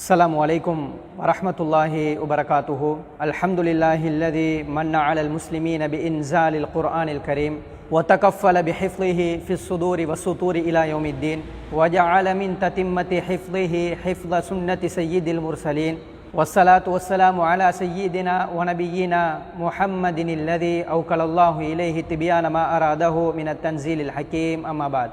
السلام عليكم ورحمة الله وبركاته. الحمد لله الذي من على المسلمين بإنزال القرآن الكريم وتكفل بحفظه في الصدور والسطور إلى يوم الدين وجعل من تتمة حفظه حفظ سنة سيد المرسلين. والصلاة والسلام على سيدنا ونبينا محمد الذي أوكل الله إليه تبيان ما أراده من التنزيل الحكيم. أما بعد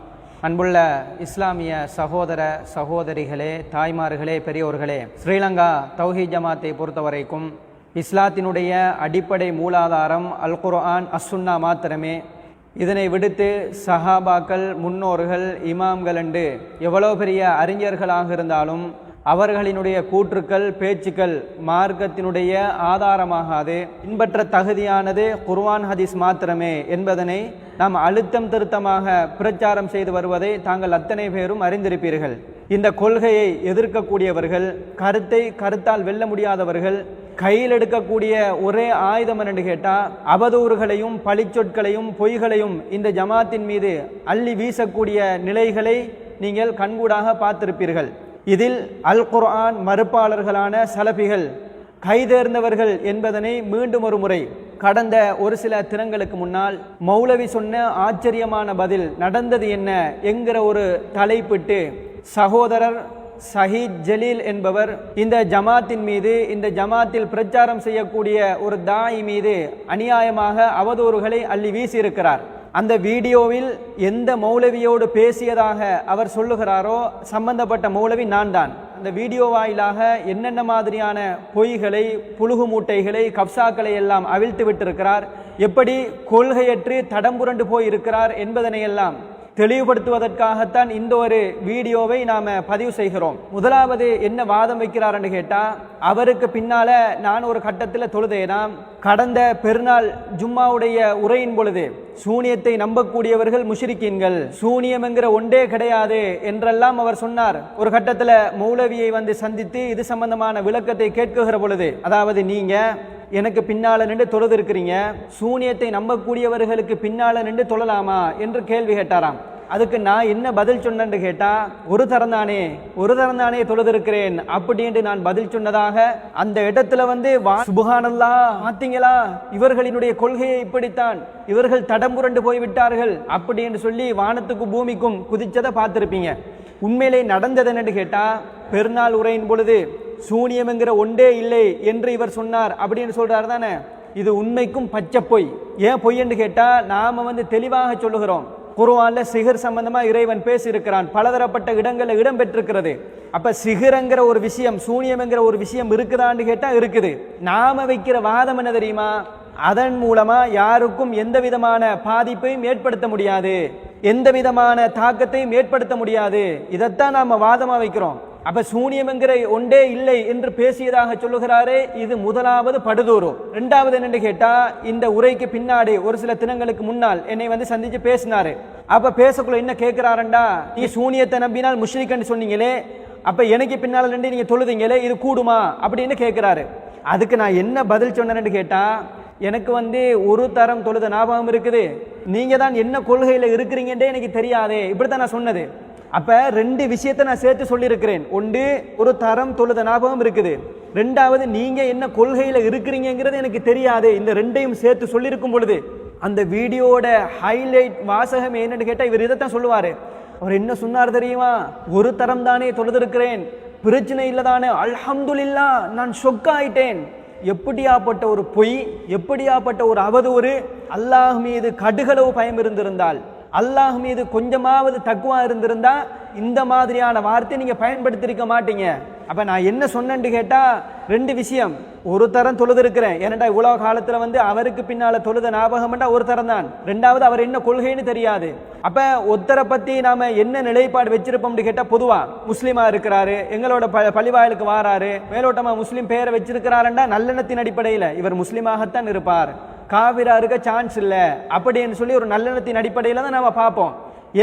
அன்புள்ள இஸ்லாமிய சகோதர சகோதரிகளே தாய்மார்களே பெரியோர்களே ஸ்ரீலங்கா தௌஹி ஜமாத்தை பொறுத்தவரைக்கும் இஸ்லாத்தினுடைய அடிப்படை மூலாதாரம் அல் குர்ஆன் அஸ்ஸுன்னா மாத்திரமே. இதனை விடுத்து சஹாபாக்கள் முன்னோர்கள் இமாம்கள் என்று எவ்வளோ பெரிய அறிஞர்களாக இருந்தாலும் அவர்களினுடைய கூற்றுக்கள் பேச்சுக்கள் மார்க்கத்தினுடைய ஆதாரமாகாது. பின்பற்ற தகுதியானது குர்வான் ஹதீஸ் மாத்திரமே என்பதனை நாம் அழுத்தம் திருத்தமாக பிரச்சாரம் செய்து வருவதை தாங்கள் அத்தனை பேரும் அறிந்திருப்பீர்கள். இந்த கொள்கையை எதிர்க்கக்கூடியவர்கள் கருத்தை கருத்தால் வெல்ல முடியாதவர்கள் கையில் எடுக்கக்கூடிய ஒரே ஆயுதம் என்று கேட்டால் அவதூறுகளையும் பழிச்சொற்களையும் பொய்களையும் இந்த ஜமாத்தின் மீது அள்ளி வீசக்கூடிய நிலைகளை நீங்கள் கண்கூடாக பார்த்திருப்பீர்கள். இதில் அல் குர்ஆன் மறுப்பாளர்களான சலபிகள் கைதேர்ந்தவர்கள் என்பதனை மீண்டும் ஒரு முறை கடந்த ஒரு சில தினங்களுக்கு முன்னால் மௌலவி சொன்ன ஆச்சரியமான பதில் நடந்தது என்ன என்கிற ஒரு தலைப்பிட்டு சகோதரர் சஹீத் ஜலீல் என்பவர் இந்த ஜமாத்தின் மீது இந்த ஜமாத்தில் பிரச்சாரம் செய்யக்கூடிய ஒரு தாய் மீது அநியாயமாக அவதூறுகளை அள்ளி வீசியிருக்கிறார். அந்த வீடியோவில் எந்த மௌலவியோடு பேசியதாக அவர் சொல்லுகிறாரோ சம்பந்தப்பட்ட மௌலவி நான் தான் அந்த வீடியோ வாயிலாக என்னென்ன மாதிரியான பொய்களை புழுகு மூட்டைகளை கப்சாக்களை எல்லாம் அவிழ்த்து விட்டிருக்கிறார் எப்படி கொள்கையற்று தடம்புரண்டு போய் இருக்கிறார் தெளிவுபடுத்துவதற்காகத்தான் இந்த ஒரு வீடியோவை நாம் பதிவு செய்கிறோம். முதலாவது என்ன வாதம் வைக்கிறார்னு கேட்டால் அவருக்கு பின்னால நான் ஒரு கட்டத்தில் தொழுதேனாம் கடந்த பெருநாள் ஜும்மாவுடைய உரையின் பொழுது சூனியத்தை நம்பக்கூடியவர்கள் முஷிரிக்கீன்கள் சூனியம் என்கிற ஒன்றே கிடையாது என்றெல்லாம் அவர் சொன்னார். ஒரு கட்டத்தில் மௌலவியை வந்து சந்தித்து இது சம்பந்தமான விளக்கத்தை கேட்குகிற பொழுது அதாவது நீங்க எனக்கு பின்னால நின்று தொழுது இருக்கிறீங்க சூனியத்தை நம்பக்கூடியவர்களுக்கு பின்னால நின்று தொழலாமா என்று கேள்வி கேட்டாராம். அதுக்கு நான் என்ன பதில் சொன்னேன்னு கேட்டால் ஒரு தரம் தானே ஒரு தரம் தானே தொழுதிருக்கிறேன் அப்படின்ட்டு நான் பதில் சொன்னதாக அந்த இடத்துல வந்து சுபகானல்லா பார்த்தீங்களா இவர்களினுடைய கொள்கையை இப்படித்தான். இவர்கள் தடம் புரண்டு போய்விட்டார்கள் அப்படின்னு சொல்லி வானத்துக்கும் பூமிக்கும் குதிச்சதை பார்த்துருப்பீங்க. உண்மையிலே நடந்தது என்னன்னு கேட்டால் பெருநாள் உரையின் பொழுது சூனியம் என்கிற ஒன்றே இல்லை என்று இவர் சொன்னார் அப்படின்னு சொல்கிறார் தானே? இது உண்மைக்கும் பச்சை பொய். ஏன் பொய் என்று நாம் வந்து தெளிவாக சொல்லுகிறோம். குருவான்ல சிகர் சம்பந்தமா இறைவன் பேசியிருக்கிறான். பலதரப்பட்ட இடங்களில் இடம் பெற்றிருக்கிறது அப்ப சிகரங்கிற ஒரு விஷயம் சூனியம்ங்கிற ஒரு விஷயம் இருக்குதான்னு கேட்டா இருக்குது. நாம வைக்கிற வாதம் என்ன தெரியுமா? அதன் மூலமா யாருக்கும் எந்த விதமான பாதிப்பையும் ஏற்படுத்த முடியாது. எந்த விதமான தாக்கத்தையும் ஏற்படுத்த முடியாது. இதைத்தான் நாம வாதமா வைக்கிறோம். அப்ப சூனியம் என்கிற ஒன்றே இல்லை என்று பேசியதாக சொல்லுகிறாரே இது முதலாவது படுதூறு ரெண்டாவது என்னன்னு கேட்டா இந்த உரைக்கு பின்னாடி ஒரு சில தினங்களுக்கு முன்னால் என்னை வந்து சந்திச்சு பேசினாரு. அப்ப பேசக்குள்ள என்ன கேட்கிறாரண்டா நீ சூனியத்தை நம்பினால் முஷ்ரிக்கன்னு சொன்னீங்களே அப்ப எனக்கு பின்னால் நின்று நீங்க தொழுதீங்களே இது கூடுமா? அப்படின்னு கேட்கிறாரு அதுக்கு நான் என்ன பதில் சொன்னேன்னு கேட்டா எனக்கு வந்து ஒரு தரம் தொழுத ஞாபகம் இருக்குது. நீங்க தான் என்ன கொள்கையில இருக்கிறீங்கன்றே எனக்கு தெரியாதே. இப்படித்தான் நான் சொன்னது. அப்ப ரெண்டு விஷயத்தை நான் சேர்த்து சொல்லியிருக்கிறேன். ஒன்று ஒரு தரம் தொழுத ஞாபகம் இருக்குது. ரெண்டாவது நீங்க என்ன கொள்கையில இருக்கிறீங்கிறது எனக்கு தெரியாது. இந்த ரெண்டையும் சேர்த்து சொல்லியிருக்கும் பொழுது அந்த வீடியோட ஹைலைட் வாசகம் என்னன்னு கேட்டா இவர் இதைத்தான் சொல்லுவாரு. அவர் என்ன சொன்னார் தெரியுமா? ஒரு தரம் தானே தொழுதிருக்கிறேன். பிரச்சனை இல்லதானே அல்ஹம்துல்லா நான் ஷொக் ஆயிட்டேன் எப்படியாப்பட்ட ஒரு பொய் எப்படியாப்பட்ட ஒரு அவதூறு அல்லாஹ் மீது கடுகளவு பயம் இருந்திருந்தால் அல்லாஹ் மீது கொஞ்சமாவது தக்குவா இருந்திருந்தா இந்த மாதிரியான வார்த்தை நீங்க பயன்படுத்திருக்க மாட்டீங்க. அப்ப நான் என்ன சொன்னேன்னு கேட்டா ரெண்டு விஷயம். ஒரு தரம் தொழுது இருக்கிறேன் ஏன்னாடா இவ்வளவு காலத்துல வந்து அவருக்கு பின்னால தொழுத ஞாபகம் ஒரு தரம் தான். ரெண்டாவது அவர் என்ன கொள்கைன்னு தெரியாது. அப்ப ஒத்தரை பத்தி நாம என்ன நிலைப்பாடு வச்சிருப்போம்னு கேட்டா பொதுவா முஸ்லீமா இருக்கிறாரு எங்களோட ப பழிவாயலுக்கு வாராரு மேலோட்டமா முஸ்லீம் பேரை வச்சிருக்கிறாருண்டா நல்லெண்ணத்தின் அடிப்படையில் இவர் முஸ்லீமாகத்தான் இருப்பார். காவிரா இருக்க சான்ஸ் இல்லை. அப்படின்னு சொல்லி ஒரு நல்லெண்ணத்தின் அடிப்படையில் தான் நாம் பார்ப்போம்.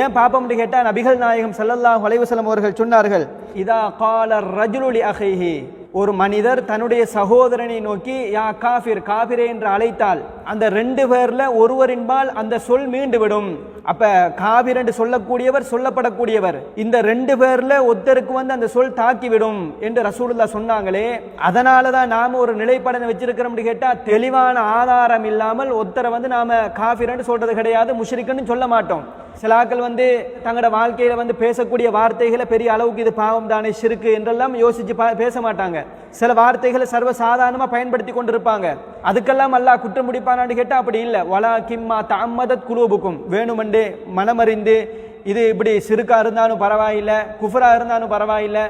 ஏன் பாப்போம்னு கேட்டால் நபிகள் நாயகம் சல்லல்லாஹ் வலைவசலம் அவர்கள் சொன்னார்கள் இதா கால ரஜுலுலி அகைஹி. ஒரு மனிதர் தன்னுடைய சகோதரனை நோக்கி யா காஃபிர் காபிரே என்று அழைத்தால் அந்த ரெண்டு பேர்ல ஒருவரின்பால் அந்த சொல் மீண்டு விடும் அப்ப காபிர் என்று சொல்லக்கூடியவர் சொல்லப்படக்கூடியவர். இந்த ரெண்டு பேர்ல ஒருத்தருக்கு வந்து அந்த சொல் தாக்கிவிடும் என்று ரசூலுல்லா சொன்னாங்களே அதனால தான் நாம ஒரு நிலைப்படனை வச்சிருக்கிறோம் கேட்டா தெளிவான ஆதாரம் இல்லாமல் ஒருத்தரை வந்து நாம காபிரன்னு சொல்றது கிடையாது முஷ்ரிக்குன்னு சொல்ல மாட்டோம். சிலாக்கள் வந்து தங்களோட வாழ்க்கையில் வந்து பேசக்கூடிய வார்த்தைகளை பெரிய அளவுக்கு இது பாவம் தானே சிறுக்கு என்றெல்லாம் யோசிச்சு பா- பேச மாட்டாங்க. சில வார்த்தைகளை சர்வ சாதாரணமாக பயன்படுத்தி கொண்டிருப்பாங்க. அதுக்கெல்லாம் அல்லா குற்றம் முடிப்பானான்னு கேட்டால் அப்படி இல்லை. வலா கிம்மா தாமதத் குலூபுக்கும். வேணுமெண்டு மனமறிந்து இது இப்படி சிறுக்காக இருந்தாலும் பரவாயில்லை குஃபராக இருந்தாலும் பரவாயில்லை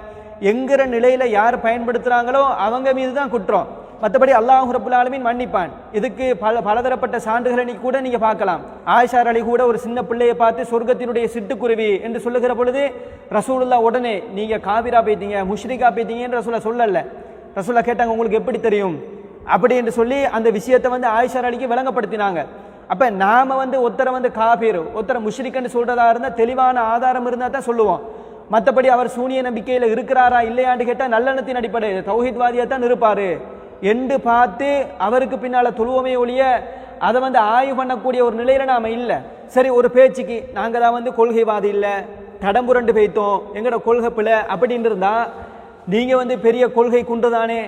என்கிற நிலையில யார் பயன்படுத்துறாங்களோ அவங்க மீது தான் குற்றம். மற்றபடி அல்லாஹ் ரபுல் மன்னிப்பான். இதுக்கு பல பலதரப்பட்ட சான்றுகளை நீ கூட நீங்க பார்க்கலாம். ஆயிஷார் அலி கூட ஒரு சின்ன பிள்ளையை பார்த்து சொர்க்கத்தினுடைய சிட்டுக்குருவி என்று சொல்லுகிற பொழுது ரசூலுல்லா உடனே நீங்க காவிரா போயிட்டீங்க முஷ்ரிகா போயிட்டீங்கன்னு ரசூலா சொல்லல. ரசூலா கேட்டாங்க உங்களுக்கு எப்படி தெரியும்? அப்படி என்று சொல்லி அந்த விஷயத்தை வந்து ஆயிஷார் அலிக்கு விளங்கப்படுத்தினாங்க. அப்ப நாம வந்து ஒருத்தரை வந்து காபீர் ஒருத்தரை முஷ்ரிக்கன்னு சொல்றதா இருந்தா தெளிவான ஆதாரம் இருந்தா தான் சொல்லுவோம். மற்றபடி அவர் சூனிய நம்பிக்கையில் இருக்கிறாரா இல்லையான்னு கேட்டால் நல்லெண்ணத்தின் அடிப்படையில் தௌஹீத்வாதியா தான் இருப்பார். என்று பார்த்து அவருக்கு பின்னால் தொழுவமே ஒழிய அதை வந்து ஆய்வு பண்ணக்கூடிய ஒரு நிலையில் நாம் இல்லை. சரி ஒரு பேச்சுக்கு நாங்கள் தான் வந்து கொள்கைவாதி இல்லை தடம்புரண்டு பேய்த்தோம் எங்களோட கொள்கை பிள்ளை அப்படின்னு இருந்தால் நீங்கள் வந்து பெரிய கொள்கை குண்டு தானே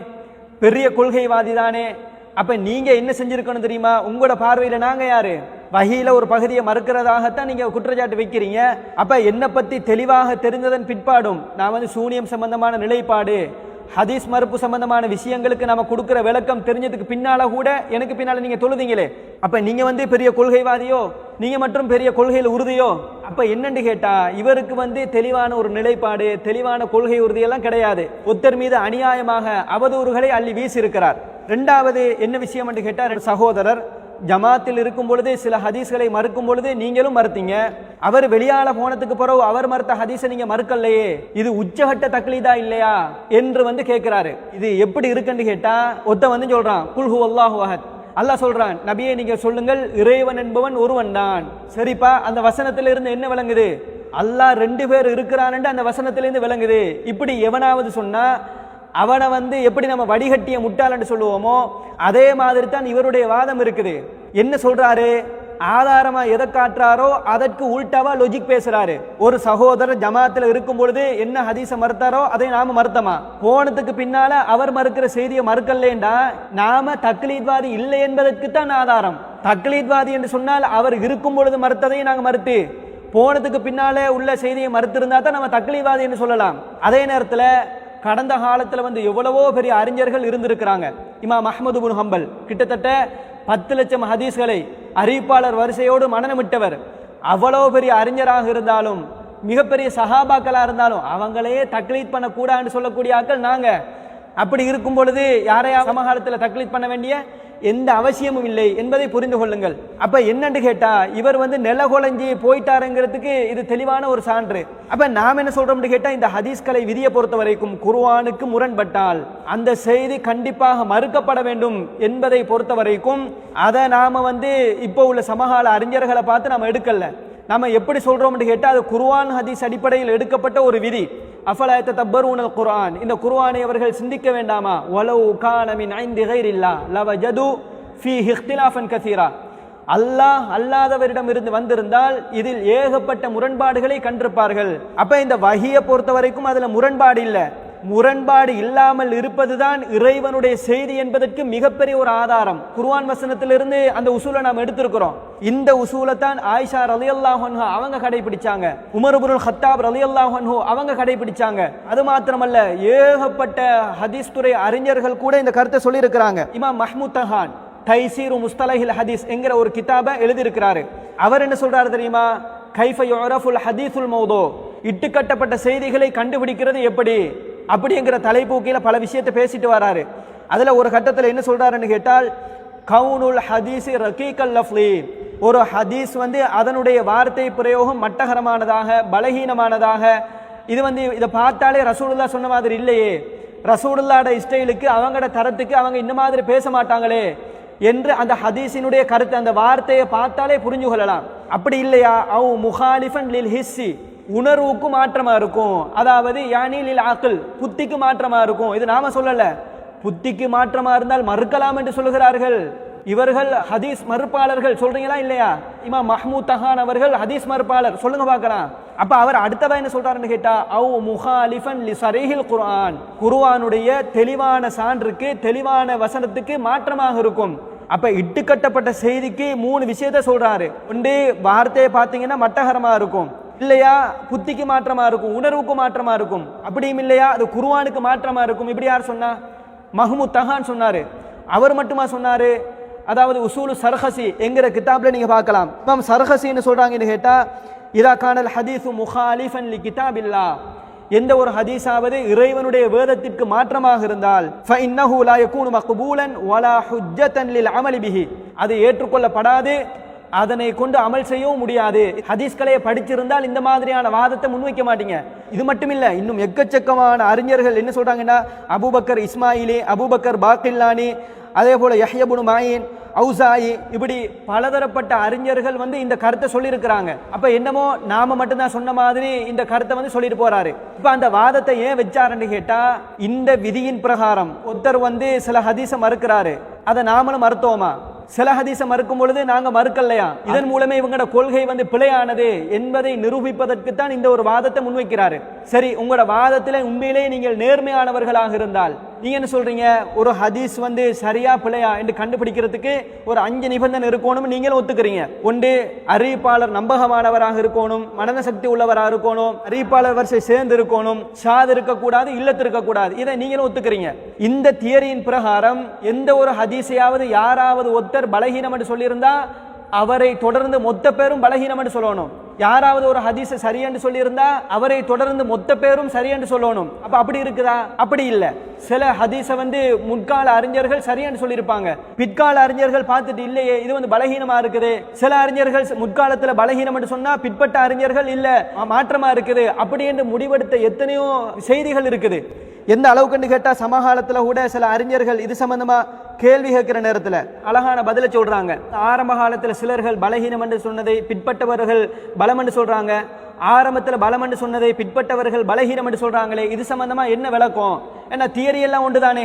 பெரிய கொள்கைவாதி தானே அப்போ நீங்கள் என்ன செஞ்சுருக்கணும் தெரியுமா? உங்களோட பார்வையில் நாங்கள் யாரு? வகையில் ஒரு பகுதியை மறுக்கிறதாகத்தான் நீங்கள் குற்றச்சாட்டு வைக்கிறீங்க. அப்போ என்னை பற்றி தெளிவாக தெரிந்ததன் பிற்பாடும் நான் வந்து சூனியம் சம்பந்தமான நிலைப்பாடு ஹதீஸ் மறுப்பு சம்பந்தமான விஷயங்களுக்கு நம்ம கொடுக்குற விளக்கம் தெரிஞ்சதுக்கு பின்னால கூட எனக்கு பின்னால் நீங்கள் தொழுதிங்களே. அப்போ நீங்கள் வந்து பெரிய கொள்கைவாதியோ நீங்கள் மற்றும் பெரிய கொள்கையில் உறுதியோ அப்போ என்னென்னு கேட்டால் இவருக்கு வந்து தெளிவான ஒரு நிலைப்பாடு தெளிவான கொள்கை உறுதியெல்லாம் கிடையாது. ஒத்தர் மீது அநியாயமாக அவதூறுகளை அள்ளி வீசியிருக்கிறார். ரெண்டாவது என்ன விஷயம் என்று கேட்டார் சகோதரர் ஜமாத்தில் இருக்கும் பொழுது சில ஹதீஸ்களை மறுக்கும் பொழுது நீங்களும் மறுத்தீங்க. அவர் வெளியால போனதுக்கு பிறகு அவர் மறுத்த ஹதீஸை நீங்க மறுக்கலையே. இது உச்சகட்ட தக்லீதா இல்லையா? என்று வந்து கேட்கிறாரு. இது எப்படி இருக்குன்னு கேட்டா ஒத்த வந்து சொல்றான் குல்ஹு அல்லாஹு அஹத். அல்லாஹ் சொல்றான் நபியை நீங்க சொல்லுங்கள் இறைவன் என்பவன் ஒருவன் தான். சரிப்பா அந்த வசனத்துல இருந்து என்ன விளங்குது? அல்லாஹ் ரெண்டு பேர் இருக்கிறான்னு அந்த வசனத்திலிருந்து விளங்குது. இப்படி எவனாவது சொன்னா அவனை வந்து எப்படி நம்ம வடிகட்டிய முட்டாளன்னு சொல்லுவோமோ அதே மாதிரி தான் இவருடைய வாதம் இருக்குது. என்ன சொல்றாரு? ஆதாரமா எதை காட்டுறாரோ அதற்கு உள்டாவா லொஜிக் பேசுறாரு. ஒரு சகோதரர் ஜமாத்துல இருக்கும் பொழுது என்ன ஹதீச மறுத்தாரோ அதை நாம மறுத்தமா? போனதுக்கு பின்னால அவர் மறுக்கிற செய்தியை மறுக்கலேண்டா நாம தக்லீத்வாதி இல்லை என்பதற்கு தான் ஆதாரம். தக்லீத்வாதி என்று சொன்னால் அவர் இருக்கும் பொழுது மறுத்ததையும் நாங்க மறுத்து போனதுக்கு பின்னாலே உள்ள செய்தியை மறுத்திருந்தா தான் நம்ம தக்லீவாதி என்று சொல்லலாம். அதே நேரத்துல கடந்த காலத்தில் வந்து எவ்வளவோ பெரிய அறிஞர்கள் இருந்திருக்கிறாங்க. இமாம் அஹ்மது புன் ஹம்பல் கிட்டத்தட்ட பத்து லட்சம் ஹதீஸ்களை அறிவிப்பாளர் வரிசையோடு மனநமிட்டவர். அவ்வளோ பெரிய அறிஞராக இருந்தாலும் மிகப்பெரிய சகாபாக்களாக இருந்தாலும் அவங்களே தக்லீத் பண்ணக்கூடாதுன்னு சொல்லக்கூடிய ஆக்கள் நாங்கள் அப்படி இருக்கும் பொழுது யாரையா சமகாலத்தில் தக்லீத் பண்ண வேண்டிய? எந்த அவசியமும் இல்லை என்பதை புரிந்து கொள்ளுங்கள். அப்ப என்னன்னு கேட்டா இவர் வந்து நில நிலகுலைஞ்சி போயிட்டாருங்கிறதுக்கு இது தெளிவான ஒரு சான்று. அப்ப நாம் என்ன சொல்றோம்னு கேட்டா இந்த ஹதீஸ்களை விதியை பொறுத்த வரைக்கும் குருவானுக்கு முரண்பட்டால் அந்த செய்தி கண்டிப்பாக மறுக்கப்பட வேண்டும் என்பதை பொறுத்த வரைக்கும் அதை நாம வந்து இப்போ உள்ள சமகால அறிஞர்களை பார்த்து நம்ம எடுக்கல. நம்ம எப்படி சொல்றோம்னு கேட்டா அது குருவான் ஹதீஸ் அடிப்படையில் எடுக்கப்பட்ட ஒரு விதி. அஃபலாயத்த தப்பரூனல் குர்ஆன் இந்த குர்ஆனை அவர்கள் சிந்திக்க வேண்டாமா வலவு கானமின் ஐந்து கைரில்லா லவஜது ஃபி ஹிஹ்திலாஃபன் கசீரா அல்லாஹ் அல்லாதவரிடம் இருந்து வந்திருந்தால் இதில் ஏகப்பட்ட முரண்பாடுகளை கண்டிருப்பார்கள். அப்ப இந்த வகியை பொறுத்த வரைக்கும் அதுல முரண்பாடு இல்லை. முரண்பாடு இல்லாமல் இருப்பதுதான் இறைவனுடைய செய்தி என்பதற்கு மிகப்பெரிய ஒரு ஆதாரம். குர்வான் வசனத்திலிருந்து அந்த உசூலை நாம் எடுத்திருக்கிறோம். இந்த உசூலை தான் ஆயிஷா ரலியல்லாஹு அன்ஹா அவங்க கடைபிடிச்சாங்க. உமர்புருல் ஹத்தாப் ரலியல்லாஹு அன்ஹு அவங்க கடைபிடிச்சாங்க. அது மாத்திரமல்ல ஏகப்பட்ட ஹதீஸ் துறை அறிஞர்கள் கூட இந்த கருத்தை சொல்லியிருக்கிறாங்க. இமாம் மஹ்மூத் தஹான் தைசீரு முஸ்தலஹில் ஹதீஸ் என்கிற ஒரு கிதாபை எழுதியிருக்கிறாரு. அவர் என்ன சொல்றாரு தெரியுமா? கைஃப யுரஃபுல் ஹதீஸுல் மௌதோ. இட்டுக்கட்டப்பட்ட செய்திகளை கண்டுபிடிக்கிறது எப்படி? அப்படிங்கிற தலைப்பு பல விஷயத்தை பேசிட்டு வராரு. அதுல ஒரு கட்டத்தில் என்ன சொல்றாருன்னு கேட்டால் கவுனுல் ஹதீஸ் ரகீகல் லஃப்லி. ஒரு ஹதீஸ் வந்து அதனுடைய வார்த்தை பிரயோகம் மட்டகரமானதாக பலகீனமானதாக இது வந்து இதை பார்த்தாலே ரசூலுல்லா சொன்ன மாதிரி இல்லையே. ரசூலுல்லாட ஸ்டைலுக்கு அவங்களோட தரத்துக்கு அவங்க இந்த மாதிரி பேச மாட்டாங்களே என்று அந்த ஹதீஸினுடைய கருத்து அந்த வார்த்தையை பார்த்தாலே புரிஞ்சு கொள்ளலாம். அப்படி இல்லையா? அவு முஹாலிஃபன் லில் ஹிஸ்ஸி. உணர்வுக்கும் மாற்றமாக இருக்கும். அதாவது யானிலில் ஆக்கல் புத்திக்கு மாற்றமாக இருக்கும். இது நாம சொல்லலை. புத்திக்கு மாற்றமாக இருந்தால் மறுக்கலாம் என்று சொல்கிறார்கள் இவர்கள் ஹதீஸ் மறுப்பாளர்கள். சொல்றீங்களா இல்லையா? இமா மஹ்மூத் தஹான் அவர்கள் ஹதீஸ் மறுப்பாளர். சொல்லுங்க பார்க்கலாம். அப்ப அவர் அடுத்ததா என்ன சொல்றாருன்னு கேட்டா அவ் முஹாலிஃபன் லி சரிஹில் குர்ஆன். குர்ஆனுடைய தெளிவான சான்றுக்கு தெளிவான வசனத்துக்கு மாற்றமாக இருக்கும். அப்ப இட்டுக்கட்டப்பட்ட செய்திக்கு மூணு விஷயத்த சொல்றாரு. ஒன்று வார்த்தையை பார்த்தீங்கன்னா மட்டகரமா இருக்கும். இல்லையா? புத்திக்கு மாற்றமாக இருக்கும் உணர்வுக்கு மாற்றமாக இருக்கும். அப்படியும் இல்லையா? அது குருவானுக்கு மாற்றமாக இருக்கும். இப்படி யார் சொன்னா? மஹமூத் தஹான் சொன்னார். அவர் மட்டுமா சொன்னார்? அதாவது உசூலு சர்ஹசி என்கிற கிதாப்ல நீங்கள் பார்க்கலாம். இப்போ சர்ஹசின்னு சொல்கிறாங்கன்னு கேட்டால் இதா கானல் ஹதீஸு முஹாலிஃபன் லி கிதாபில்லா. எந்த ஒரு ஹதீஸாவது இறைவனுடைய வேதத்திற்கு மாற்றமாக இருந்தால் ஃபஇன்னஹு லா யகூனு மக்பூலன் வலா ஹுஜ்ஜத்தன் லில் அமலி அது ஏற்றுக்கொள்ளப்படாது அதனை கொண்டு அமல் செய்யவும் முடியாது. ஹதீஸ்களை படிச்சிருந்தால் இந்த மாதிரியான வாதத்தை முன்வைக்க மாட்டீங்க. இது மட்டும் இல்லை இன்னும் எக்கச்சக்கமான அறிஞர்கள் என்ன சொல்றாங்கன்னா அபூபக்கர் இஸ்மாயிலி அபூபக்கர் பாக்கில்லானி அதே போல யஹ்யபுனு மாயின் ஔசாயி இப்படி பலதரப்பட்ட அறிஞர்கள் வந்து இந்த கருத்தை சொல்லியிருக்கிறாங்க. அப்போ என்னமோ நாம மட்டும்தான் சொன்ன மாதிரி இந்த கருத்தை வந்து சொல்லிட்டு போறாரு. இப்போ அந்த வாதத்தை ஏன் வச்சாருன்னு கேட்டா இந்த விதியின் பிரகாரம் ஒருத்தர் வந்து சில ஹதீஸை மறுக்கிறாரு. அதை நாமளும் மறுத்தோமா? சில ஹதீஸை மறுக்கும் பொழுது நாங்கள் மறுக்கலையா? இதன் மூலமே இவங்களோட கொள்கை வந்து பிழையானது என்பதை நிரூபிப்பதற்கு தான் இந்த ஒரு வாதத்தை முன்வைக்கிறாரு. சரி உங்களோட வாதத்தில் உண்மையிலேயே நீங்கள் நேர்மையானவர்களாக இருந்தால் நீங்க என்ன சொல்றீங்க ஒரு ஹதீஸ் வந்து சரியா பிழையா என்று கண்டுபிடிக்கிறதுக்கு ஒரு அஞ்சு நிபந்தனை இருக்கணும் நீங்களும் ஒத்துக்கிறீங்க. ஒன்று அறிவிப்பாளர் நம்பகமானவராக இருக்கணும் மனத சக்தி உள்ளவராக இருக்கணும் அறிவிப்பாளர் வரிசை சேர்ந்து இருக்கணும் சாது இருக்கக்கூடாது இல்லத்து இருக்கக்கூடாது. இதை நீங்களும் ஒத்துக்கிறீங்க. இந்த தியரியின் பிரகாரம் எந்த ஒரு ஹதீஸையாவது யாராவது ஒருத்தர் பலகீனம் என்று சொல்லியிருந்தா அவரை தொடர்ந்து மொத்த பேரும் பலகீனம் என்று சொல்லணும். யாராவது ஒரு ஹதீஸ சரியென்று என்று சொல்லியிருந்தா அவரை தொடர்ந்து மொத்த பேரும் சரியென்று சொல்லணும். அப்ப அப்படி இருக்குதா? அப்படி இல்ல. சில ஹதீஸ வந்து முற்கால அறிஞர்கள் சரியென்று சொல்லியிருப்பாங்க. பிற்கால அறிஞர்கள் பார்த்துட்டு இல்லையே இது வந்து பலகீனமா இருக்குது. சில அறிஞர்கள் முற்காலத்துல பலகீனம் என்று சொன்னா பிற்பட்ட அறிஞர்கள் இல்ல மாற்றமாக மாற்றமா இருக்குது. அப்படி என்று முடிவெடுத்த எத்தனையோ செய்திகள் இருக்குது. எந்த அளவுக்குன்னு கேட்டால் சமகாலத்தில் கூட சில அறிஞர்கள் இது சம்பந்தமாக கேள்வி கேட்கிற நேரத்தில் அழகான பதிலை சொல்கிறாங்க ஆரம்ப காலத்தில் சிலர்கள் பலகீனம் என்று சொன்னதை பிற்பட்டவர்கள் பலம் என்று சொல்கிறாங்க ஆரம்பத்தில் பலம் என்று சொன்னதை பிற்பட்டவர்கள் பலகீனம் என்று சொல்கிறாங்களே இது சம்மந்தமாக என்ன விளக்கம்? ஏன்னா தியரி எல்லாம் ஒன்றுதானே.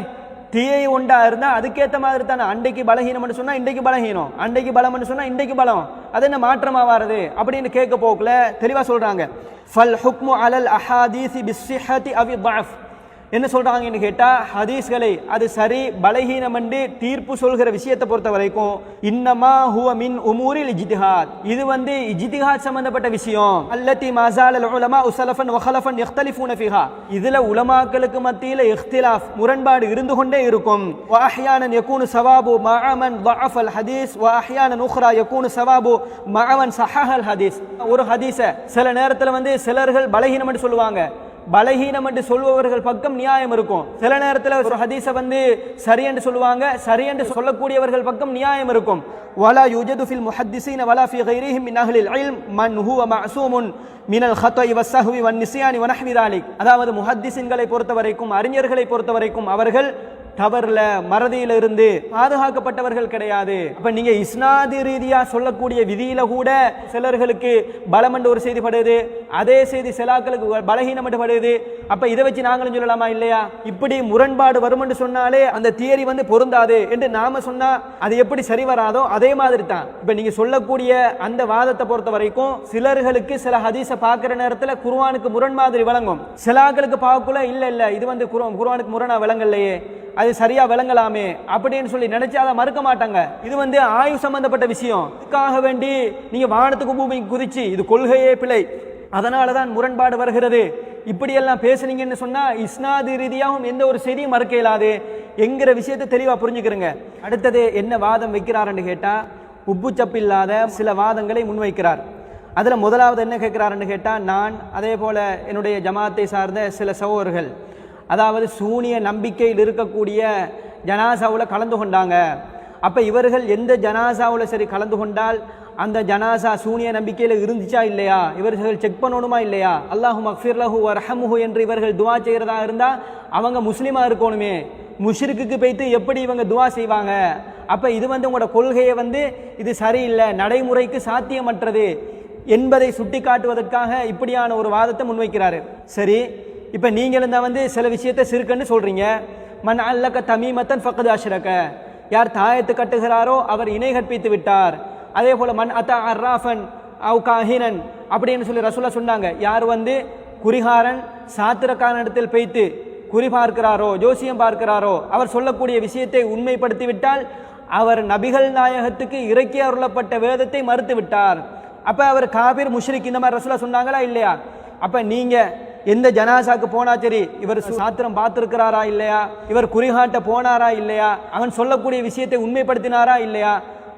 தியரி ஒன்றா இருந்தால் அதுக்கேற்ற மாதிரி தானே. அன்றைக்கு பலகீனம்னு சொன்னால் இன்றைக்கு பலகீனம். அன்றைக்கு பலம்னு சொன்னால் இன்றைக்கு பலம். அது என்ன மாற்றமாக வருது? அப்படின்னு கேட்க போக்குல தெளிவாக சொல்கிறாங்க ஃபல் ஹுக்மு அலல் அஹாதீசி பிஸ்ஸிஹதி அவி பாஃப் என்ன சொல்கிறாங்கன்னு கேட்டால் ஹதீஸ்களை அது சரி பலகீனம் என்று தீர்ப்பு சொல்கிற விஷயத்தை பொறுத்த வரைக்கும் இன்னமா ஹுவ மின் உமூரில் இஜிதிஹாத். இது வந்து இஜ்திஹாத் சம்பந்தப்பட்ட விஷயம். அல்லத்தி மசால் உலமா உசலஃபன் ஒஹலஃபன் எஹ்தலிஃபூன ஃபிஹா. இதில் உலமாக்களுக்கு மத்தியில் இஹ்திலாஃப் முரண்பாடு இருந்து கொண்டே இருக்கும். வாஹியானன் யக்கூனு சவாபு மஅமன் வாஃபல் ஹதீஸ். வாஹியானன் உஹ்ரா யக்கூனு சவாபு மஅமன் சஹஹல் ஹதீஸ். ஒரு ஹதீஸை சில நேரத்தில் வந்து சிலர்கள் பலகீனம் சொல்லுவாங்க. பலகீனம் என்று சொல்பவர்கள் பக்கம் நியாயம் இருக்கும். சில நேரத்தில் ஒரு ஹதீஸை வந்து சரி என்று சொல்லுவாங்க சரி என்று சொல்லக்கூடியவர்கள் பக்கம் நியாயம் இருக்கும். வலா யுஜது ஃபில் முஹத்திசின் வலா ஃபி கைரிஹிம் மின் அஹ்லில் இல்ம் மன் ஹுவ மஅசூமுன். மினல் ஹத்தோ இவ சஹுவி வன் நிசியானி வனஹ்விதாலிக் அதாவது முஹத்திசின்களை பொறுத்த வரைக்கும் அறிஞர்களை பொறுத்த வரைக்கும் அவர்கள் தவறில் மறதியிலிருந்து பாதுகாக்கப்பட்டவர்கள் கிடையாது. அப்ப நீங்க இஸ்னாதி ரீதியா சொல்லக்கூடிய விதியில கூட சிலர்களுக்கு பலம் என்று ஒரு செய்தி படுது அதே செய்தி சிலாக்களுக்கு பலகீனம் என்று படுது. அப்போ இதை வச்சு நாங்களும் சொல்லலாமா இல்லையா? இப்படி முரண்பாடு வரும் என்று சொன்னாலே அந்த தியரி வந்து பொருந்தாது என்று நாம சொன்னா அது எப்படி சரி வராதோ அதே மாதிரி தான் இப்போ நீங்க சொல்லக்கூடிய அந்த வாதத்தை பொறுத்த வரைக்கும் சிலர்களுக்கு சில ஹதீஸை பார்க்குற நேரத்தில் குருவானுக்கு முரண் மாதிரி விளங்கும். சிலாக்களுக்கு பார்க்கக்குள்ள இல்லை இல்லை இது வந்து குரு குருவானுக்கு முரணாக விளங்கலையே. அது சரியாக விளங்கலாமே. அப்படின்னு சொல்லி நினச்சி அதை மறுக்க மாட்டாங்க. இது வந்து ஆயு சம்பந்தப்பட்ட விஷயம். இதுக்காக வேண்டி நீங்கள் வானத்துக்கு பூமிக்கு குதிச்சு இது கொள்கையே பிழை. அதனால தான் முரண்பாடு வருகிறது. இப்படியெல்லாம் பேசுனீங்கன்னு சொன்னால் இஸ்னாதி ரீதியாகவும் எந்த ஒரு செய்தியும் மறுக்க இயலாது. என்கிற விஷயத்தை தெளிவாக புரிஞ்சுக்கிறங்க. அடுத்தது என்ன வாதம் வைக்கிறாருன்னு கேட்டால் உப்புச்சப்பு இல்லாத சில வாதங்களை முன்வைக்கிறார். அதில் முதலாவது என்ன கேட்குறாருன்னு கேட்டால் நான் அதே போல் என்னுடைய ஜமாத்தை சார்ந்த சில சகோதரர்கள் அதாவது சூனிய நம்பிக்கையில் இருக்கக்கூடிய ஜனாசாவில் கலந்து கொண்டாங்க. அப்போ இவர்கள் எந்த ஜனாசாவில் சரி கலந்து கொண்டால் அந்த ஜனாசா சூனிய நம்பிக்கையில் இருந்துச்சா இல்லையா? இவர்கள் செக் பண்ணணுமா இல்லையா? அல்லாஹு மக்ஃபிர்லஹு வரஹமுஹு என்று இவர்கள் துவா செய்கிறதா இருந்தால் அவங்க முஸ்லீமாக இருக்கணுமே. முஷ்ரிக்குக்கு போய்த்து எப்படி இவங்க துவா செய்வாங்க? அப்போ இது வந்து உங்களோட கொள்கையை வந்து இது சரியில்லை நடைமுறைக்கு சாத்தியமற்றது. என்பதை சுட்டிக்காட்டுவதற்காக இப்படியான ஒரு வாதத்தை முன்வைக்கிறாரு. சரி இப்போ நீங்கள் இருந்தால் வந்து சில விஷயத்தை சிறுக்கன்னு சொல்கிறீங்க மன் அல்லக்க தமீமத்தன் ஃபக்கது அஷ்ரக. யார் தாயத்து கட்டுகிறாரோ அவர் இணை கற்பித்து விட்டார். அதே போல் மன் அத்தா அர்ராஃபன் அவு காஹினன் அப்படின்னு சொல்லி ரசூலா சொன்னாங்க. யார் வந்து? குறிகாரன் சாத்திரக்காரனிடத்தில் பெய்த்து குறி பார்க்கிறாரோ ஜோசியம் பார்க்கிறாரோ அவர் சொல்லக்கூடிய விஷயத்தை உண்மைப்படுத்தி விட்டால் அவர் நபிகள் நாயகத்துக்கு இறக்கி அருளப்பட்ட வேதத்தை மறுத்து விட்டார் அப்போ அவர் காபீர் முஷ்ரிக் இந்த மாதிரி ரசூலா சொன்னாங்களா இல்லையா? அப்போ நீங்கள் எந்த ஜனாசாக்கு போனா சரி இவர் சாத்திரம் பார்த்துருக்கிறாரா இல்லையா? இவர் குறிகாட்ட போனாரா இல்லையா? அவன் சொல்லக்கூடிய விஷயத்தை உண்மைப்படுத்தினாரா இல்லையா?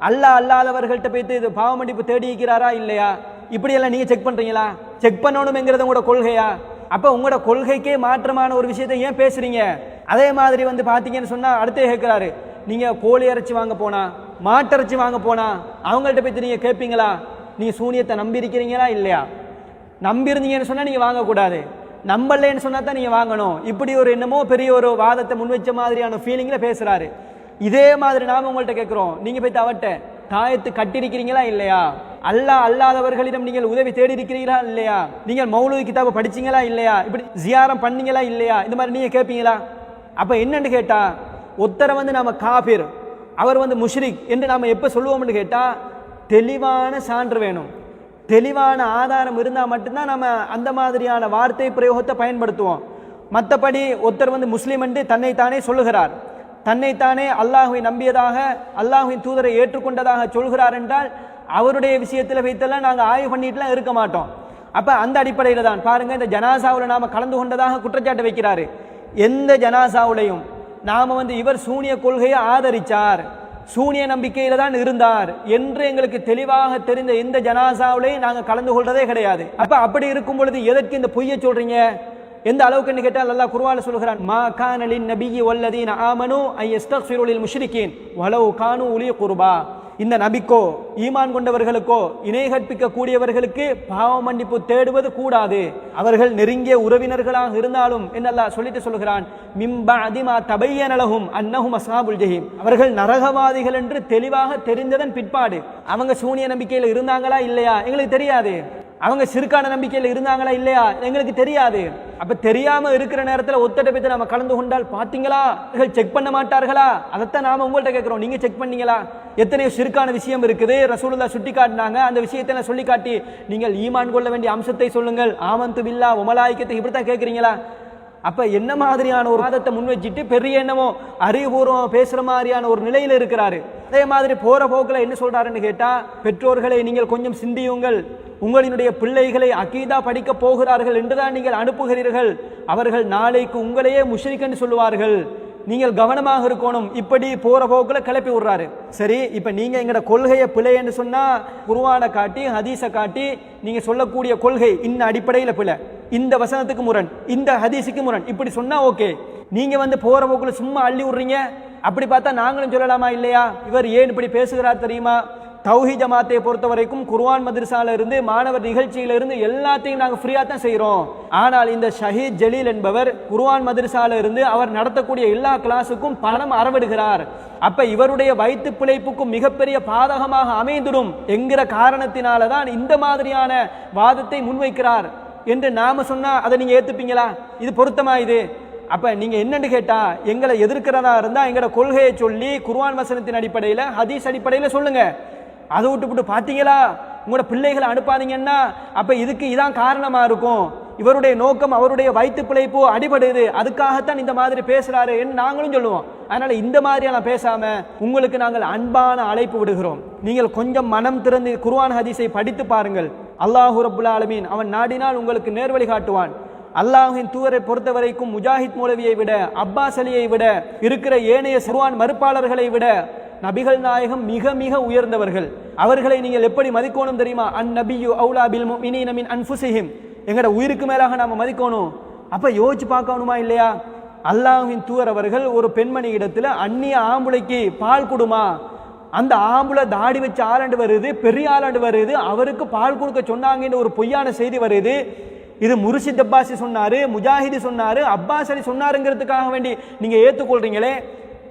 அல்லாஹ் அல்லாதவர்கள்ட்ட போய்த்து இது பாவமடிப்பு தேடிக்கிறாரா தேடி இருக்கிறாரா இல்லையா? இப்படியெல்லாம் நீங்கள் செக் பண்ணுறீங்களா செக் பண்ணணுங்கிறது உங்களோட கொள்கையா? அப்போ உங்களோட கொள்கைக்கே மாற்றமான ஒரு விஷயத்தை ஏன் பேசுறீங்க? அதே மாதிரி வந்து பார்த்தீங்கன்னு சொன்னால் அடுத்தே கேட்குறாரு நீங்கள் கோழி இறைச்சி வாங்க போனா மாட்டிறைச்சி வாங்க போனா அவங்கள்ட்ட போய் நீங்கள் கேட்பீங்களா நீங்கள் சூனியத்தை நம்பியிருக்கிறீங்களா இல்லையா? நம்பியிருந்தீங்கன்னு சொன்னால் நீங்கள் வாங்கக்கூடாது. நம்பலைன்னு சொன்னால் தான் நீங்கள் வாங்கணும். இப்படி ஒரு என்னமோ பெரிய ஒரு வாதத்தை முன்வைச்ச மாதிரியான ஃபீலிங்கில் பேசுகிறாரு இதே மாதிரி நாம் உங்கள்கிட்ட கேட்குறோம் நீங்கள் போய் தவட்ட தாயத்து கட்டியிருக்கிறீங்களா இல்லையா? அல்லாஹ் அல்லாதவர்களிடம் நீங்கள் உதவி தேடி இருக்கிறீங்களா இல்லையா? நீங்கள் மௌலவி கிதாபை படிச்சீங்களா இல்லையா? இப்படி ஜியாரம் பண்ணீங்களா இல்லையா? இந்த மாதிரி நீங்கள் கேட்பீங்களா அப்போ என்னன்னு கேட்டால் ஒத்தரை வந்து நாம் காபிர் அவர் வந்து முஷ்ரிக் என்று நாம் எப்போ சொல்லுவோம்னு கேட்டால் தெளிவான சான்று வேணும். தெளிவான ஆதாரம் இருந்தால் மட்டும்தான் நம்ம அந்த மாதிரியான வார்த்தை பிரயோகத்தை பயன்படுத்துவோம். மற்றபடி ஒருத்தர் வந்து முஸ்லீம் என்று தன்னைத்தானே சொல்லுகிறார். தன்னைத்தானே அல்லாஹுவை நம்பியதாக அல்லாஹுவின் தூதரை ஏற்றுக்கொண்டதாக சொல்கிறார் என்றால் அவருடைய விஷயத்தில் வைத்தெல்லாம் நாங்கள் ஆய்வு பண்ணிட்டுலாம் இருக்க மாட்டோம். அப்போ அந்த அடிப்படையில் தான். பாருங்கள் இந்த ஜனாசாவில் நாம் கலந்து கொண்டதாக குற்றச்சாட்டு வைக்கிறாரு. எந்த ஜனாசாவுலையும் நாம் வந்து இவர் சூனிய கொள்கையை ஆதரித்தார் சூனிய நம்பிக்கையில தான் இருந்தார் என்று எங்களுக்கு தெளிவாக தெரிந்த எந்த ஜனாசாவிலையும் நாங்கள் கலந்து கொள்றதே கிடையாது. அப்ப அப்படி இருக்கும் பொழுது எதற்கு இந்த பொய்யை சொல்றீங்க? எந்த அளவுக்கு கேட்டால் நல்லா குருவால சொல்கிறான் மா கானலின் நபியி வல்லதீன ஆமனு ஐ எஸ்டர் லில் முஷ்ரிக்கீன் வலவ் கானு உலி குருபா. இந்த நபிக்கோ ஈமான் கொண்டவர்களுக்கோ இணை கற்பிக்க கூடியவர்களுக்கு பாவ மன்னிப்பு தேடுவது கூடாது. அவர்கள் நெருங்கிய உறவினர்களாக இருந்தாலும் என்னல்லா சொல்லிட்டு சொல்கிறான் மிம்பா அதிமா தபையனலகும் அன்னஹும் அசாபுல் ஜஹீம். அவர்கள் நரகவாதிகள் என்று தெளிவாக தெரிந்ததன் பிற்பாடு அவங்க சூனிய நம்பிக்கையில் இருந்தாங்களா இல்லையா? எங்களுக்கு தெரியாது. அவங்க சிறுக்கான நம்பிக்கையில் இருந்தாங்களா இல்லையா? எங்களுக்கு தெரியாது. அப்ப தெரியாம இருக்கிற நேரத்தில் ஒத்தட்ட பேத்து நம்ம கலந்து கொண்டால் பாத்தீங்களா? செக் பண்ண மாட்டார்களா? அதைத்தான் நாம உங்கள்ட்ட கேட்கிறோம். நீங்க செக் பண்ணீங்களா? எத்தனையோ சிறுக்கான விஷயம் இருக்குது. ரசூலுல்லா சுட்டி காட்டினாங்க அந்த விஷயத்தை நான் சொல்லி காட்டி நீங்கள் ஈமான் கொள்ள வேண்டிய அம்சத்தை சொல்லுங்கள். ஆமந்து பில்லா உமலாய்க்கத்தை இப்படித்தான் கேட்குறீங்களா? அப்ப என்ன மாதிரியான ஒரு வாதத்தை முன் வச்சுட்டு பெரிய என்னமோ அறிவுபூர்வம் பேசுற மாதிரியான ஒரு நிலையில இருக்கிறாரு. அதே மாதிரி போகிற போக்கில் என்ன சொல்கிறாருன்னு கேட்டால் பெற்றோர்களை நீங்கள் கொஞ்சம் சிந்தியுங்கள். உங்களினுடைய பிள்ளைகளை அகீதா படிக்க போகிறார்கள் என்றுதான் நீங்கள் அனுப்புகிறீர்கள். அவர்கள் நாளைக்கு உங்களையே முஷ்ரிக்கன்னு சொல்லுவார்கள். நீங்கள் கவனமாக இருக்கணும். இப்படி போகிற போக்கில் கிளப்பி விடுறாரு. சரி இப்போ நீங்கள் எங்களோட கொள்கையை பிழைன்னு சொன்னால் குருவானை காட்டி ஹதீஸை காட்டி நீங்கள் சொல்லக்கூடிய கொள்கை இந்த அடிப்படையில் பிழை. இந்த வசனத்துக்கு முரண் இந்த ஹதீஸுக்கு முரண். இப்படி சொன்னால் ஓகே. நீங்கள் வந்து போகிற போக்கில் சும்மா அள்ளி விடுறீங்க. அப்படி பார்த்தா நாங்களும் சொல்லலாமா இல்லையா? இவர் ஏன் இப்படி பேசுகிறார் தெரியுமா? தௌஹி ஜமாத்தை பொறுத்த வரைக்கும் குர்வான் மதரசால இருந்து மாணவர் நிகழ்ச்சியில இருந்து எல்லாத்தையும் நாங்கள் ஃப்ரீயாக தான் செய்கிறோம் ஆனால் இந்த ஷஹீத் ஜலீல் என்பவர் குர்வான் மதரசால இருந்து அவர் நடத்தக்கூடிய எல்லா கிளாஸுக்கும் பணம் அறவிடுகிறார். அப்ப இவருடைய வயிற்று பிழைப்புக்கும் மிகப்பெரிய பாதகமாக அமைந்துடும் என்கிற காரணத்தினால தான் இந்த மாதிரியான வாதத்தை முன்வைக்கிறார். என்று நாம சொன்னா அதை நீங்க ஏத்துப்பீங்களா? இது பொருத்தமா இது? அப்ப நீங்க என்னன்னு கேட்டா எங்களை எதிர்க்கிறதா இருந்தா எங்களோட கொள்கையை சொல்லி குர்வான் வசனத்தின் அடிப்படையில ஹதீஸ் அடிப்படையில சொல்லுங்க. அதை விட்டுவிட்டு பார்த்தீங்களா உங்களோட பிள்ளைகளை அனுப்பாதீங்கன்னா அப்ப இதுக்கு இதான் காரணமா இருக்கும். இவருடைய நோக்கம் அவருடைய வயிற்று பிழைப்போ அடிபடுது. அதுக்காகத்தான் இந்த மாதிரி பேசுறாரு என்று நாங்களும் சொல்லுவோம். அதனால இந்த மாதிரியான பேசாம உங்களுக்கு நாங்கள் அன்பான அழைப்பு விடுகிறோம். நீங்கள் கொஞ்சம் மனம் திறந்து குர்வான் ஹதீஸை படித்து பாருங்கள். அல்லாஹு ரபுல்லா அலமீன் அவன் நாடினால் உங்களுக்கு நேர்வழி காட்டுவான். அல்லாஹின் தூவரை பொறுத்த வரைக்கும் முஜாஹித் மூலவியை விட அப்பாஸ் அலியை விட இருக்கிற ஏனைய சிறுவான் மறுப்பாளர்களை விட நபிகள் நாயகம் மிக மிக உயர்ந்தவர்கள். அவர்களை நீங்கள் எப்படி மதிக்கணும் தெரியுமா? அன் நபியு அவுலா பில் முஃமினீன மின் எங்கட உயிருக்கு மேலாக நாம மதிக்கணும். அப்ப யோசிச்சு பார்க்கணுமா இல்லையா? அல்லாஹின் தூவர் அவர்கள் ஒரு பெண்மணி இடத்துல அந்நிய ஆம்புளைக்கு பால் கொடுமா? அந்த ஆம்புளை தாடி வச்சு ஆளாண்டு வருது பெரிய ஆளாண்டு வருது அவருக்கு பால் கொடுக்க சொன்னாங்கன்னு ஒரு பொய்யான செய்தி வருது. இது முருஷித் அப்பாசி சொன்னாரு முஜாஹிதி சொன்னாரு அப்பாஸ் அலி சொன்னாருங்கிறதுக்காக வேண்டி நீங்க ஏத்துக்கொள்றீங்களே?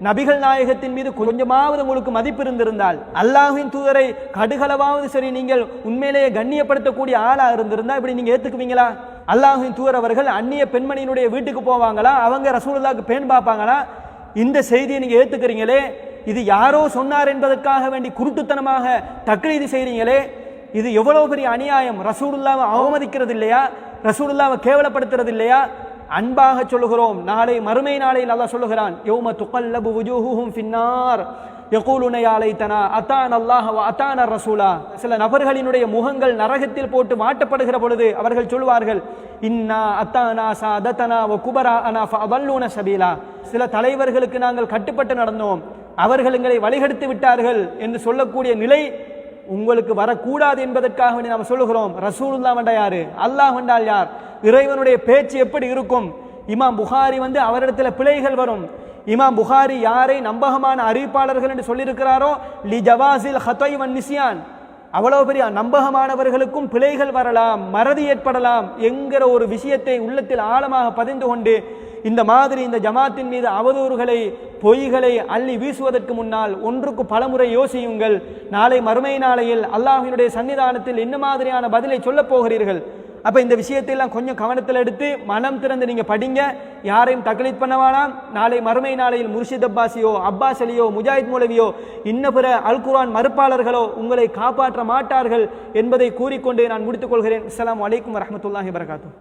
நபிகள் நாயகத்தின் மீது கொஞ்சமாவது உங்களுக்கு மதிப்பு இருந்திருந்தால் அல்லாஹின் தூதரை கடுகளவாவது சரி நீங்கள் உண்மையிலேயே கண்ணியப்படுத்தக்கூடிய ஆளா இருந்திருந்தா இப்படி நீங்க ஏத்துக்குவீங்களா? அல்லாஹ்வின் தூதர் அவர்கள் அந்நிய பெண்மணியினுடைய வீட்டுக்கு போவாங்களா? அவங்க ரசூலுல்லாக்கு பேன் பார்ப்பாங்களா? இந்த செய்தியை நீங்க ஏத்துக்கிறீங்களே? இது யாரோ சொன்னார் என்பதற்காக வேண்டி குருட்டுத்தனமாக தக்லீது செய்றீங்களே? இது எவ்வளவு பெரிய அநியாயம்? ரசூலுல்லாவை அவமதிக்கிறது இல்லையா ரசூலுல்லாவை கேவலப்படுத்துறது இல்லையா அன்பாக சொல்லுகிறோம். நாளை மறுமை நாளையில் அல்லாஹ் சொல்லுகிறான் யௌம துகல்லபு wujuhuhum ஃபின்னார். யகூலுன யா லைத்தனா அத்தான் அல்லாஹ் வ அத்தான ரசூலா. சில நபர்களினுடைய முகங்கள் நரகத்தில் போட்டு மாட்டப்படுகிற பொழுது அவர்கள் சொல்வார்கள் இன்னா அத்தானா சாதத்தனா வ குபரா அனா ஃபஅதல்லூன சபீலா. சில தலைவர்களுக்கு நாங்கள் கட்டுப்பட்டு நடந்தோம். அவர்கள் எங்களை வழிகெடுத்து விட்டார்கள் என்று சொல்லக்கூடிய நிலை உங்களுக்கு வரக்கூடாது என்பதற்காக வேண்டி நாம் சொல்லுகிறோம். ரசூலுல்லா வண்டா யாரு? அல்லாஹ் வண்டால் யார்? இறைவனுடைய பேச்சு எப்படி இருக்கும்? இமாம் புகாரி வந்து அவரிடத்தில் பிழைகள் வரும். இமாம் புகாரி யாரை நம்பகமான அறிவிப்பாளர்கள் என்று சொல்லியிருக்கிறாரோ? லி ஜவாசில் ஹத்தை வன் நிசியான் அவ்வளவு பெரிய நம்பகமானவர்களுக்கும் பிழைகள் வரலாம் மறதி ஏற்படலாம் என்கிற ஒரு விஷயத்தை உள்ளத்தில் ஆழமாக பதிந்து கொண்டு இந்த மாதிரி இந்த ஜமாத்தின் மீது அவதூறுகளை பொய்களை அள்ளி வீசுவதற்கு முன்னால் ஒன்றுக்கு பலமுறை யோசியுங்கள். நாளை மறுமை நாளையில் அல்லாஹினுடைய சன்னிதானத்தில் என்ன மாதிரியான பதிலை சொல்லப் போகிறீர்கள்? அப்போ இந்த விஷயத்தை எல்லாம் கொஞ்சம் கவனத்தில் எடுத்து மனம் திறந்து நீங்கள் படிங்க. யாரையும் தக்லீத் பண்ண வேணாம். நாளை மறுமை நாளையில் முர்ஷித் அப்பாசியோ அப்பாஸ் அலியோ முஜாஹித் மூலவியோ இன்ன பிற அல் குர்ஆன் மறுப்பாளர்களோ உங்களை காப்பாற்ற மாட்டார்கள் என்பதை கூறிக்கொண்டு நான் முடித்துக் கொள்கிறேன். அஸ்ஸலாமு அலைக்கும் வரஹ்மத்துல்லாஹி வரகாத்து